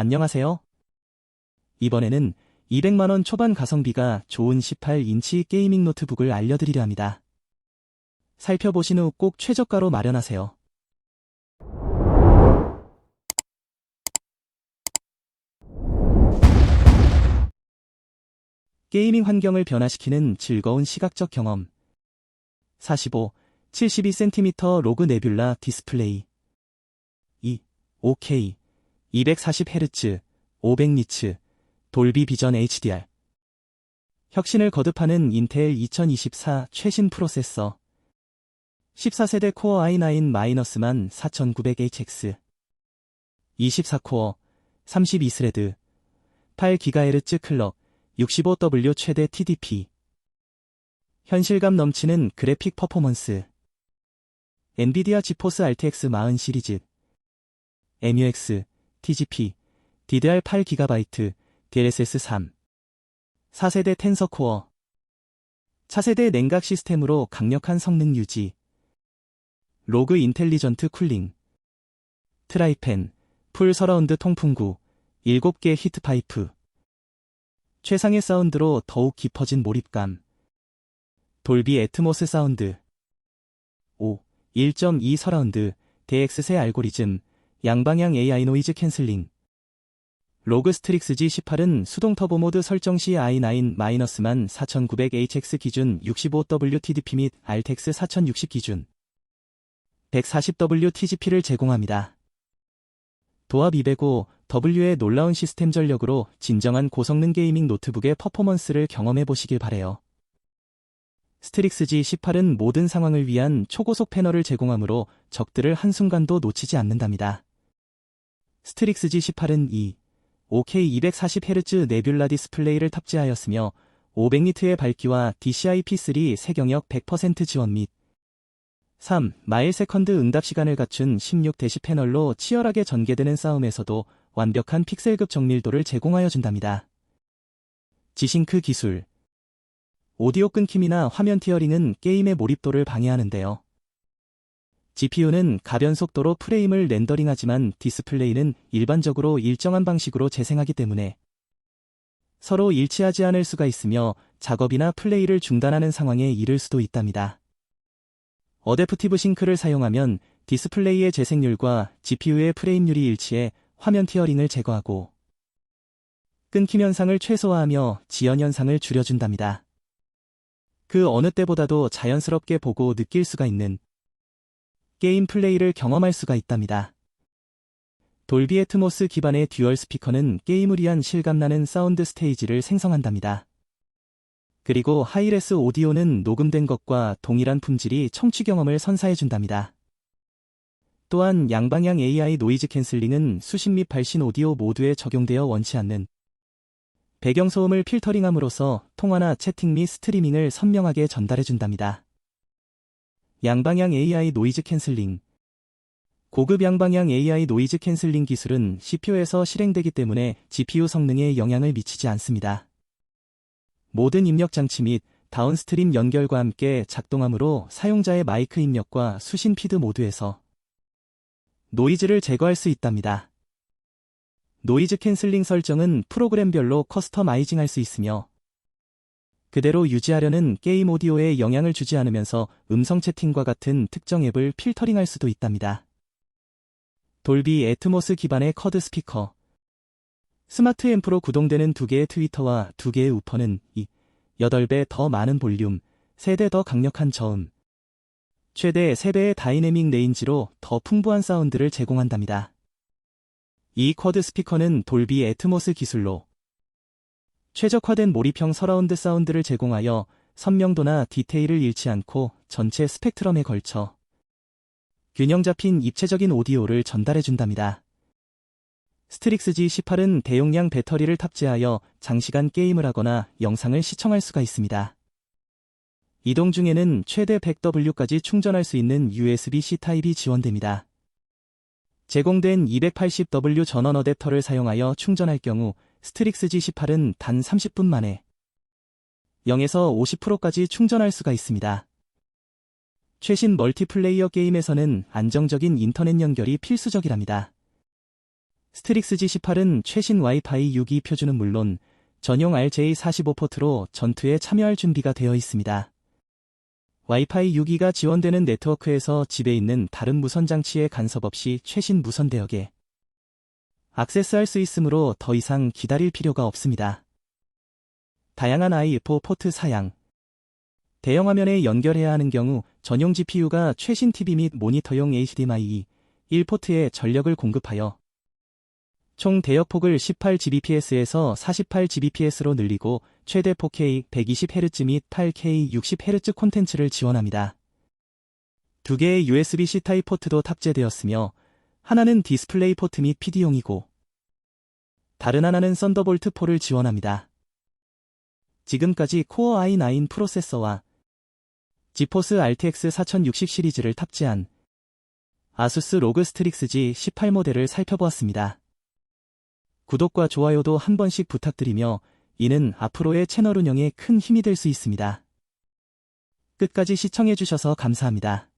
안녕하세요. 이번에는 200만원 초반 가성비가 좋은 18인치 게이밍 노트북을 알려드리려 합니다. 살펴보신 후 꼭 최저가로 마련하세요. 게이밍 환경을 변화시키는 즐거운 시각적 경험. 45, 72cm 로그 네뷸라 디스플레이. 2, OK, 240Hz, 500니츠, 돌비 비전 HDR. 혁신을 거듭하는 인텔 2024 최신 프로세서. 14세대 코어 i9-만 4900HX. 24코어, 32스레드, 8GHz 클럭, 65W 최대 TDP. 현실감 넘치는 그래픽 퍼포먼스. 엔비디아 지포스 RTX 40 시리즈. MUX, TGP, DDR 8GB, DLSS 3. 4세대 텐서 코어. 차세대 냉각 시스템으로 강력한 성능 유지. 로그 인텔리전트 쿨링. 트라이팬, 풀 서라운드 통풍구, 7개 히트파이프. 최상의 사운드로 더욱 깊어진 몰입감. 돌비 애트모스 사운드. 5. 1.2 서라운드, DX세 알고리즘, 양방향 AI 노이즈 캔슬링. 로그 스트릭스 G18은 수동 터보 모드 설정 시 i9-만 4900HX 기준 65W TDP 및 RTX 4060 기준 140W TGP를 제공합니다. 도합 205W의 놀라운 시스템 전력으로 진정한 고성능 게이밍 노트북의 퍼포먼스를 경험해 보시길 바래요. 스트릭스 G18은 모든 상황을 위한 초고속 패널을 제공하므로 적들을 한순간도 놓치지 않는답니다. 스트릭스 G18은 2, 5K 240Hz 네뷸라 디스플레이를 탑재하였으며 500니트의 밝기와 DCI-P3 세경역 100% 지원 및 3. 마일 세컨드 응답 시간을 갖춘 16대시 패널로 치열하게 전개되는 싸움에서도 완벽한 픽셀급 정밀도를 제공하여 준답니다. 지싱크 기술 오디오 끊김이나 화면 티어링은 게임의 몰입도를 방해하는데요. GPU는 가변 속도로 프레임을 렌더링하지만 디스플레이는 일반적으로 일정한 방식으로 재생하기 때문에 서로 일치하지 않을 수가 있으며 작업이나 플레이를 중단하는 상황에 이를 수도 있답니다. 어댑티브 싱크를 사용하면 디스플레이의 재생률과 GPU의 프레임률이 일치해 화면 티어링을 제거하고 끊김 현상을 최소화하며 지연 현상을 줄여준답니다. 그 어느 때보다도 자연스럽게 보고 느낄 수가 있는 게임 플레이를 경험할 수가 있답니다. 돌비 애트모스 기반의 듀얼 스피커는 게임을 위한 실감나는 사운드 스테이지를 생성한답니다. 그리고 하이레스 오디오는 녹음된 것과 동일한 품질이 청취 경험을 선사해준답니다. 또한 양방향 AI 노이즈 캔슬링은 수신 및 발신 오디오 모두에 적용되어 원치 않는 배경소음을 필터링함으로써 통화나 채팅 및 스트리밍을 선명하게 전달해준답니다. 양방향 AI 노이즈 캔슬링 고급 양방향 AI 노이즈 캔슬링 기술은 CPU에서 실행되기 때문에 GPU 성능에 영향을 미치지 않습니다. 모든 입력 장치 및 다운스트림 연결과 함께 작동하므로 사용자의 마이크 입력과 수신 피드 모두에서 노이즈를 제거할 수 있답니다. 노이즈 캔슬링 설정은 프로그램별로 커스터마이징 할 수 있으며 그대로 유지하려는 게임 오디오에 영향을 주지 않으면서 음성 채팅과 같은 특정 앱을 필터링할 수도 있답니다. 돌비 애트모스 기반의 커드 스피커 스마트 앰프로 구동되는 두 개의 트위터와 두 개의 우퍼는 이 8배 더 많은 볼륨, 3대 더 강력한 저음, 최대 3배의 다이내믹 레인지로 더 풍부한 사운드를 제공한답니다. 이 쿼드 스피커는 돌비 애트모스 기술로 최적화된 몰입형 서라운드 사운드를 제공하여 선명도나 디테일을 잃지 않고 전체 스펙트럼에 걸쳐 균형 잡힌 입체적인 오디오를 전달해 준답니다. 스트릭스 G18은 대용량 배터리를 탑재하여 장시간 게임을 하거나 영상을 시청할 수가 있습니다. 이동 중에는 최대 100W까지 충전할 수 있는 USB-C 타입이 지원됩니다. 제공된 280W 전원 어댑터를 사용하여 충전할 경우 스트릭스 G18은 단 30분 만에 0에서 50%까지 충전할 수가 있습니다. 최신 멀티플레이어 게임에서는 안정적인 인터넷 연결이 필수적이랍니다. 스트릭스 G18은 최신 와이파이 6이 표준은 물론 전용 RJ45 포트로 전투에 참여할 준비가 되어 있습니다. 와이파이 6기가 지원되는 네트워크에서 집에 있는 다른 무선 장치에 간섭 없이 최신 무선 대역에 액세스할 수 있으므로 더 이상 기다릴 필요가 없습니다. 다양한 i4 포트 사양 대형 화면에 연결해야 하는 경우 전용 GPU가 최신 TV 및 모니터용 HDMI 1포트에 전력을 공급하여 총 대역폭을 18gbps에서 48gbps로 늘리고 최대 4K 120Hz 및 8K 60Hz 콘텐츠를 지원합니다. 두 개의 USB-C 타입 포트도 탑재되었으며 하나는 디스플레이 포트 및 PD용이고 다른 하나는 썬더볼트 4를 지원합니다. 지금까지 코어 i9 프로세서와 지포스 RTX 4060 시리즈를 탑재한 아수스 로그 스트릭스 G18 모델을 살펴보았습니다. 구독과 좋아요도 한 번씩 부탁드리며 이는 앞으로의 채널 운영에 큰 힘이 될 수 있습니다. 끝까지 시청해주셔서 감사합니다.